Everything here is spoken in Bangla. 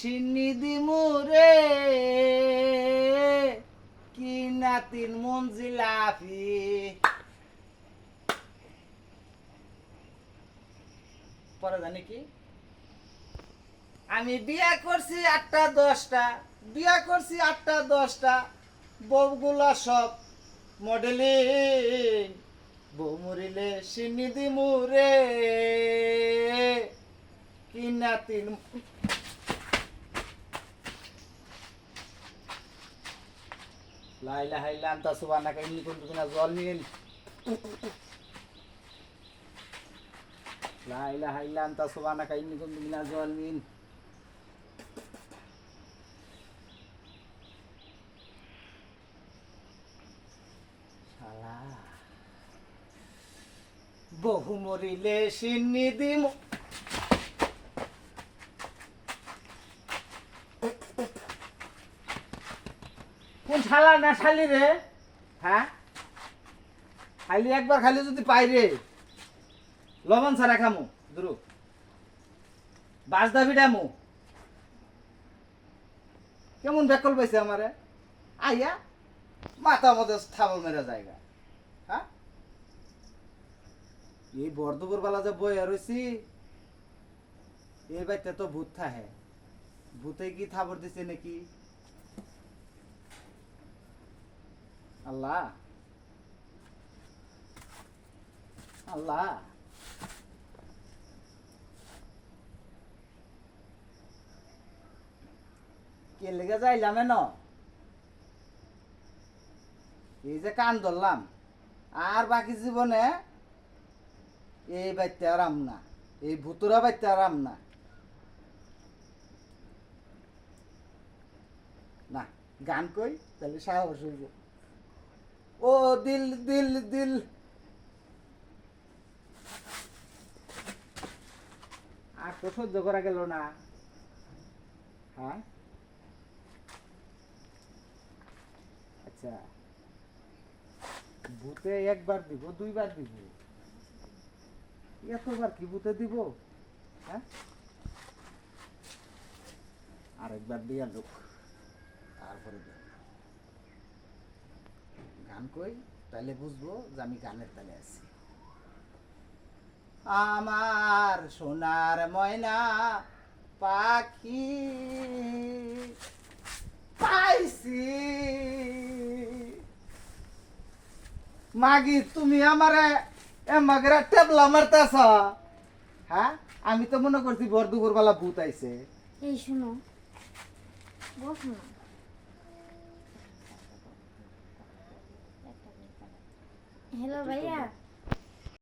সিন্নি দিমুরে কি না তিন মঞ্জিলাফি পরে জানি কি? আমি বিয়া করছি আটটা, দশটা। বিয়া করছি আটটা, দশটা। বউগুলা সব মডেলিং। বউ মরিলে সিন্নি দিমুরে কি না তিন লাইলা হাইলা আন্তা সুবানা কাইনি কোন না জল নিয়ে। লাইলা হাইলা আন্তা সুবানা কাইনি কোন না জল নিয়ে নি। বহু মরিলে সিন্নি দিম কোন শালা না শালি রে? হ্যাঁ? খালি একবার খালি যদি পাই রে। লবণ ছাড়া খামু, দুরু। বাস দাবি ডামু কেমন বেকল পাইছে আমারে? আইয়া, মাথা মধ্যে থাবল মেরা জায়গা। হ্যাঁ? এই বর্ধপুর বেলা যে বই রয়েছি এই বাড়িতে তো ভূত থাহে ভূতে কি থাবর দিছে নাকি? আল্লাহ। আল্লাহ। কে লেগে যাইলাম ন এই যে কান ধরলাম। আর বাকি জীবনে এই বাইতে আরাম না, এই ভুতুরা বাইতে আরাম না। না, গান কই, তাহলে সাহস হইব। ও দিল দিল দিল। আর তো সহ্য করা গেল না। হ্যাঁ? আচ্ছা। ভূতে একবার দিব, দুইবার দিব। এতবার কি ভূতে দিব? হ্যাঁ? আরেকবার দিয়া লোক, তারপরে। গান কই তাহলে বুঝব যে আমি গানের তালে আছি। আমার সোনার ময়না পাখি পাইছি। মাগি, তুমি আমারে এ মাগরা টেবলা মারতেছ? হ্যাঁ? আমি তো মনে করছি ভর দুপুর বেলা ভূত আইছে। এই শুনো, বসো না। হ্যালো ভাইয়া।